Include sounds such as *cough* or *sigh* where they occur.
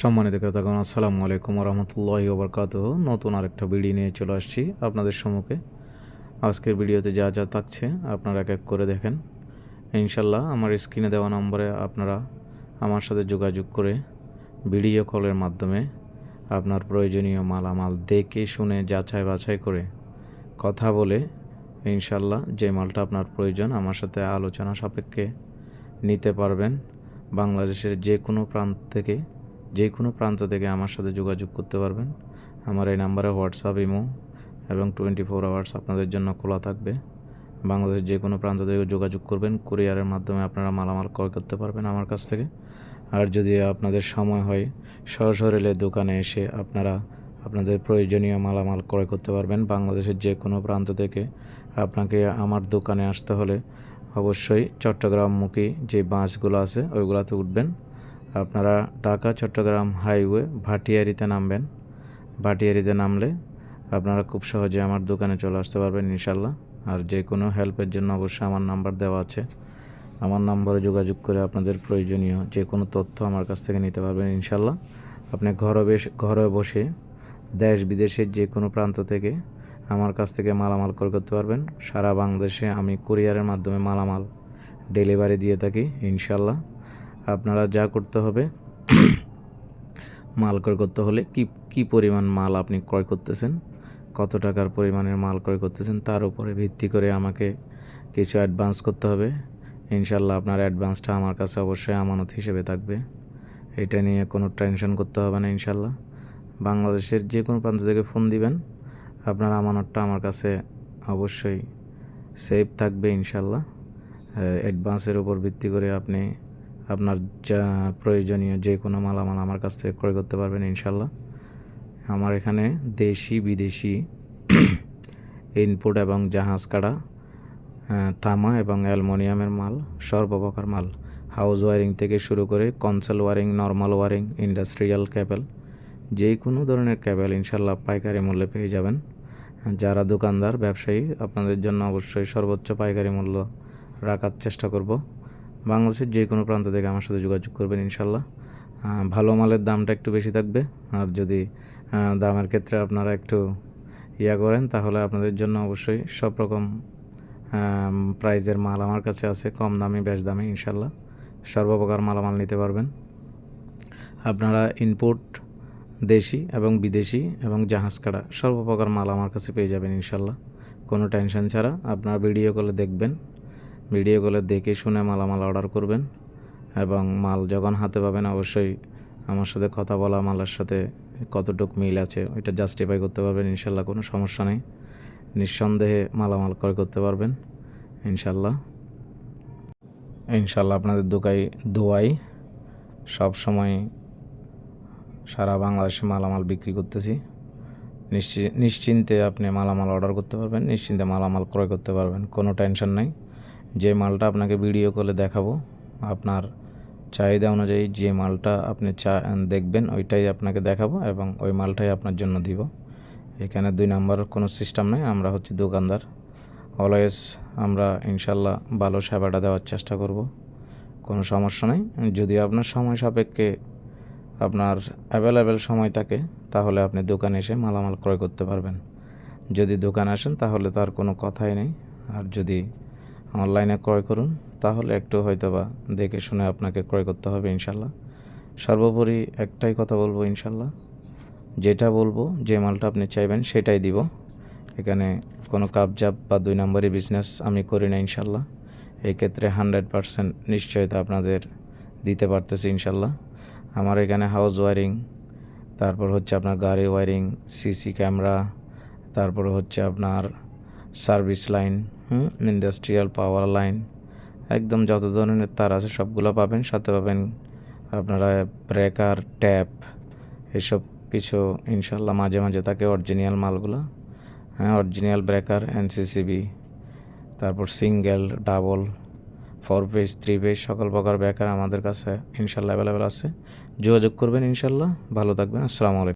সম্মানিত ক্রেতাগণ আসসালামু আলাইকুম রহমতুল্লাহি ওবরকাত নতুন আরেকটা ভিডিও নিয়ে চলে আসছি আপনাদের সম্মুখে। আজকের ভিডিওতে যা যা থাকছে আপনারা এক এক করে দেখেন। ইনশাল্লাহ আমার স্ক্রিনে দেওয়া নম্বরে আপনারা আমার সাথে যোগাযোগ করে ভিডিও কলের মাধ্যমে আপনার প্রয়োজনীয় মালামাল দেখে শুনে যাচাই বাছাই করে কথা বলে ইনশাল্লাহ যে মালটা আপনার প্রয়োজন আমার সাথে আলোচনা সাপেক্ষে নিতে পারবেন। বাংলাদেশের যে কোনো প্রান্ত থেকে যে কোনো প্রান্ত থেকে আমার সাথে যোগাযোগ করতে পারবেন। আমার এই নাম্বারে হোয়াটসঅ্যাপ, ইমো এবং টোয়েন্টি ফোর আওয়ার্স আপনাদের জন্য খোলা থাকবে। বাংলাদেশের যে কোনো প্রান্ত থেকে যোগাযোগ করবেন, কুরিয়ারের মাধ্যমে আপনারা মালামাল ক্রয় করতে পারবেন আমার কাছ থেকে। আর যদি আপনাদের সময় হয় সশরীরে দোকানে এসে আপনারা আপনাদের প্রয়োজনীয় মালামাল ক্রয় করতে পারবেন। বাংলাদেশের যে কোনো প্রান্ত থেকে আপনাকে আমার দোকানে আসতে হলে অবশ্যই চট্টগ্রামমুখী যে বাসগুলো আছে, ওইগুলোতে উঠবেন। আপনারা ঢাকা, চট্টগ্রাম হাইওয়ে ভাটিয়ারিতে নামবেন। ভাটিয়ারিতে নামলে আপনারা খুব সহজে আমার দোকানে চলে আসতে পারবেন ইনশাল্লাহ আর যে কোনো হেল্পের জন্য অবশ্যই আমার নাম্বার দেওয়া আছে। আমার নাম্বারে যোগাযোগ করে আপনাদের প্রয়োজনীয় যে কোনো তথ্য আমার কাছ থেকে নিতে পারবেন ইনশাল্লাহ আপনি ঘরে বেশ, ঘরে বসে দেশ বিদেশের যে কোনো প্রান্ত থেকে আমার কাছ থেকে মালামাল ক্রয় করতে পারবেন। সারা বাংলাদেশে আমি কুরিয়ারের মাধ্যমে মালামাল ডেলিভারি দিয়ে থাকি ইনশাল্লাহ আপনারা যা করতে হবে, মাল ক্রয় করতে হলে কি কি পরিমাণ মাল আপনি ক্রয় করতেছেন, কত টাকার পরিমাণের মাল ক্রয় করতেছেন, তার উপরে ভিত্তি করে আমাকে কিছু অ্যাডভান্স করতে হবে। ইনশাল্লাহ আপনার অ্যাডভান্সটা আমার কাছে অবশ্যই আমানত হিসেবে থাকবে। এটা নিয়ে কোনো টেনশন করতে হবে না ইনশাল্লাহ বাংলাদেশের যে কোনো প্রান্ত থেকে ফোন দিবেন, আপনার আমানতটা আমার কাছে অবশ্যই সেভ থাকবে ইনশাল্লাহ অ্যাডভান্সের উপর ভিত্তি করে আপনি আপনার যা প্রয়োজনীয় যে কোনো মালামাল আমার কাছ থেকে ক্রয় করতে পারবেন ইনশাল্লাহ। আমার এখানে দেশি, বিদেশি *clears throat* ইনপুট এবং জাহাজ কাটা তামা এবং অ্যালমোনিয়ামের মাল, সর্বপ্রকার মাল। হাউস ওয়ারিং থেকে শুরু করে conceal wiring normal wiring industrial cable যে কোনো ধরনের ক্যাবেল ইনশাল্লাহ পাইকারি মূল্যে পেয়ে যাবেন। যারা দোকানদার, ব্যবসায়ী, আপনাদের জন্য অবশ্যই সর্বোচ্চ পাইকারি মূল্য রাখার চেষ্টা করব। বাংলাদেশের যে কোনো প্রান্ত থেকে আমার সাথে যোগাযোগ করবেন ইনশাল্লাহ। ভালো মালের দামটা একটু বেশি থাকবে। আর যদি দামের ক্ষেত্রে আপনারা একটু ইয়া করেন, তাহলে আপনাদের জন্য অবশ্যই সব রকম প্রাইজের মাল আমার কাছে আছে, কম দামি, বেশ দামি ইনশাল্লাহ। সর্বপ্রকার মালামাল নিতে পারবেন। আপনারা ইনপুট দেশি এবং বিদেশি এবং জাহাজ কাটা সর্বপ্রকার মাল আমার কাছে পেয়ে যাবেন ইনশাল্লাহ। কোনো টেনশন ছাড়া আপনার ভিডিও কলে দেখবেন। ভিডিও কলে দেখে শুনে মালামাল অর্ডার করবেন এবং মাল যখন হাতে পাবেন অবশ্যই আমার সাথে কথা বলা, মালের সাথে কতটুক মিল আছে ওইটা জাস্টিফাই করতে পারবেন, ইনশাল্লাহ কোনো সমস্যা নেই। নিঃসন্দেহে মালামাল ক্রয় করতে পারবেন, ইনশাল্লাহ। ইনশাল্লাহ আপনাদের দোকাই দোয়াই, সব সময় সারা বাংলাদেশে মালামাল বিক্রি করতেছি। নিশ্চিন্তে আপনি মালামাল অর্ডার করতে পারবেন, নিশ্চিন্তে মালামাল ক্রয় করতে পারবেন, কোনো টেনশন নাই। যে মালটা আপনাকে ভিডিও কলে দেখাবো, আপনার চাহিদা অনুযায়ী যে মালটা আপনি চা, দেখবেন ওইটাই আপনাকে দেখাবো এবং ওই মালটাই আপনার জন্য দিব। এখানে দুই নাম্বার কোনো সিস্টেম নেই, আমরা হচ্ছে দোকানদার। অলওয়েজ আমরা ইনশাল্লাহ ভালো সেবাটা দেওয়ার চেষ্টা করব, কোনো সমস্যা নেই। যদি আপনার সময় সাপেক্ষে আপনার অ্যাভেলেবেল সময় থাকে, তাহলে আপনি দোকানে এসে মালামাল ক্রয় করতে পারবেন। যদি দোকানে আসেন, তাহলে তার কোনো কথাই নেই। আর যদি অনলাইনে ক্রয় করুন, তাহলে একটু হয়তো বা দেখে শুনে আপনাকে ক্রয় করতে হবে ইনশাল্লাহ। সর্বোপরি একটাই কথা বলব ইনশাল্লাহ, যেটা বলব, যে মালটা আপনি চাইবেন সেটাই দিব। এখানে কোনো কাপজাপ বা দুই নম্বরই বিজনেস আমি করি না ইনশাল্লাহ। এই ক্ষেত্রে হান্ড্রেড পারসেন্ট নিশ্চয়তা আপনাদের দিতে পারতেছি ইনশাল্লাহ। আমার এখানে হাউস ওয়ারিং তারপর হচ্ছে আপনার গাড়ি ওয়ারিং সিসি ক্যামেরা তারপর হচ্ছে আপনার service line industrial power line একদম যত ধরনের তার আছে, সবগুলো পাবেন। সাথে পাবেন আপনারা ব্রেকার ট্যাপ এসব কিছু। ইনশাল্লাহ মাঝে মাঝে থাকে অরিজিনাল মালগুলো। হ্যাঁ অরিজিনাল ব্রেকার এনসিসিবি তারপর single double four phase three phase সকল প্রকার ব্রেকার আমাদের কাছে ইনশাল্লাহ অ্যাভেলেবেল আছে। যোগাযোগ করবেন ইনশাল্লাহ ভালো থাকবেন। আসসালামু আলাইকুম।